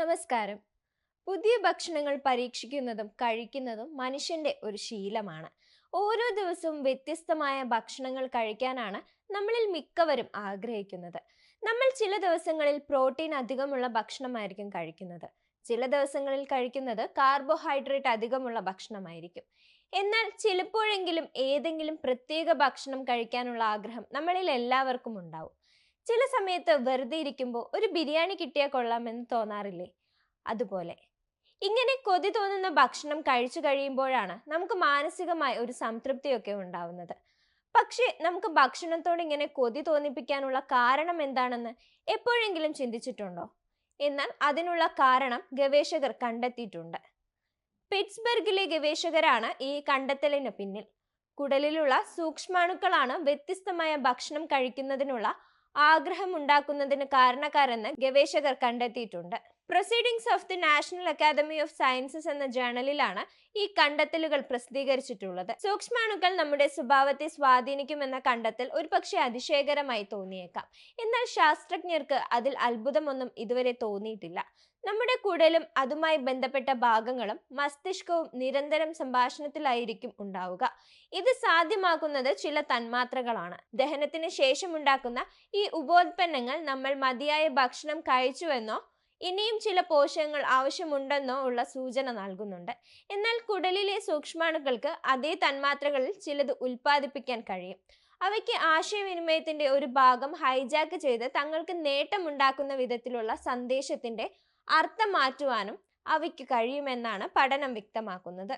നമസ്കാരം. പുതിയ ഭക്ഷണങ്ങൾ പരീക്ഷിക്കുന്നതും കഴിക്കുന്നതും മനുഷ്യന്റെ ഒരു ശീലമാണ്. ഓരോ ദിവസവും വ്യത്യസ്തമായ ഭക്ഷണങ്ങൾ കഴിക്കാനാണ് നമ്മളിൽ മിക്കവരും ആഗ്രഹിക്കുന്നത്. നമ്മൾ ചില ദിവസങ്ങളിൽ പ്രോട്ടീൻ അധികമുള്ള ഭക്ഷണമായിരിക്കും കഴിക്കുന്നത്. ചില ദിവസങ്ങളിൽ കഴിക്കുന്നത് കാർബോഹൈഡ്രേറ്റ് അധികമുള്ള ഭക്ഷണമായിരിക്കും. എന്നാൽ ചിലപ്പോഴെങ്കിലും ഏതെങ്കിലും പ്രത്യേക ഭക്ഷണം കഴിക്കാനുള്ള ആഗ്രഹം നമ്മളിൽ എല്ലാവർക്കും ഉണ്ടാവും. ചില സമയത്ത് വെറുതെ ഇരിക്കുമ്പോൾ ഒരു ബിരിയാണി കിട്ടിയാൽ കൊള്ളാമെന്ന് തോന്നാറില്ലേ? അതുപോലെ. ഇങ്ങനെ കൊതി തോന്നുന്ന ഭക്ഷണം കഴിച്ചു കഴിയുമ്പോഴാണ് നമുക്ക് മാനസികമായ ഒരു സംതൃപ്തിയൊക്കെ ഉണ്ടാവുന്നത്. പക്ഷേ നമുക്ക് ഭക്ഷണത്തോട് ഇങ്ങനെ കൊതി തോന്നിപ്പിക്കാനുള്ള കാരണം എന്താണെന്ന് എപ്പോഴെങ്കിലും ചിന്തിച്ചിട്ടുണ്ടോ? എന്നാൽ അതിനുള്ള കാരണം ഗവേഷകർ കണ്ടെത്തിയിട്ടുണ്ട്. പിറ്റ്സ്ബർഗിലെ ഗവേഷകരാണ് ഈ കണ്ടെത്തലിന് പിന്നിൽ. കുടലിലുള്ള സൂക്ഷ്മാണുക്കളാണ് വ്യത്യസ്തമായ ഭക്ഷണം കഴിക്കുന്നതിനുള്ള ആഗ്രഹം ഉണ്ടാക്കുന്നതിന് കാരണക്കാരെന്ന് ഗവേഷകർ കണ്ടെത്തിയിട്ടുണ്ട്. Proceedings of the national academy of sciences എന്ന ജേണലിലാണ് ഈ കണ്ടെത്തലുകൾ പ്രസിദ്ധീകരിച്ചിട്ടുള്ളത്. സൂക്ഷ്മാണുക്കൾ നമ്മുടെ സ്വഭാവത്തെ സ്വാധീനിക്കുമെന്ന കണ്ടെത്തൽ ഒരുപക്ഷെ അതിശയകരമായി തോന്നിയേക്കാം. എന്നാൽ ശാസ്ത്രജ്ഞർക്ക് അതിൽ അത്ഭുതമൊന്നും ഇതുവരെ തോന്നിയിട്ടില്ല. നമ്മുടെ കുടലും അതുമായി ബന്ധപ്പെട്ട ഭാഗങ്ങളും മസ്തിഷ്കവും നിരന്തരം സംഭാഷണത്തിലായിരിക്കും ഉണ്ടാവുക. ഇത് സാധ്യമാക്കുന്നത് ചില തന്മാത്രകളാണ്. ദഹനത്തിന് ശേഷമുണ്ടാക്കുന്ന ഈ ഉപോത്പന്നങ്ങൾ നമ്മൾ മതിയായ ഭക്ഷണം കഴിച്ചുവെന്നോ ഇനിയും ചില പോഷകങ്ങൾ ആവശ്യമുണ്ടെന്നോ ഉള്ള സൂചന നൽകുന്നുണ്ട്. എന്നാൽ കുടലിലെ സൂക്ഷ്മാണുക്കൾക്ക് അതേ തന്മാത്രകളിൽ ചിലത് ഉൽപ്പാദിപ്പിക്കാൻ കഴിയും. അവയ്ക്ക് ആശയവിനിമയത്തിന്റെ ഒരു ഭാഗം ഹൈജാക്ക് ചെയ്ത് തങ്ങൾക്ക് നേട്ടമുണ്ടാക്കുന്ന വിധത്തിലുള്ള സന്ദേശത്തിന്റെ അർത്ഥം മാറ്റുവാനും അവയ്ക്ക് കഴിയുമെന്നാണ് പഠനം വ്യക്തമാക്കുന്നത്.